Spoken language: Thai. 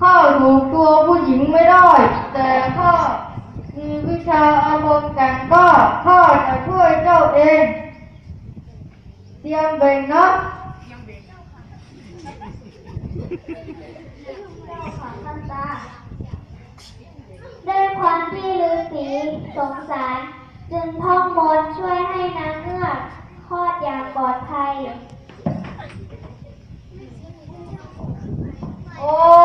ข้าถูกตัวผู้หญิงไม่ได้ แต่ข้ามีวิชาอารมณ์แก่งก็ข้าจะช่วยเจ้าเองเตรียมเบ่งนะด้วยความที่ฤาษีสงสาร จึงท่องมนช่วยให้นางเงือกคลอดอย่างปลอดภัย โอ้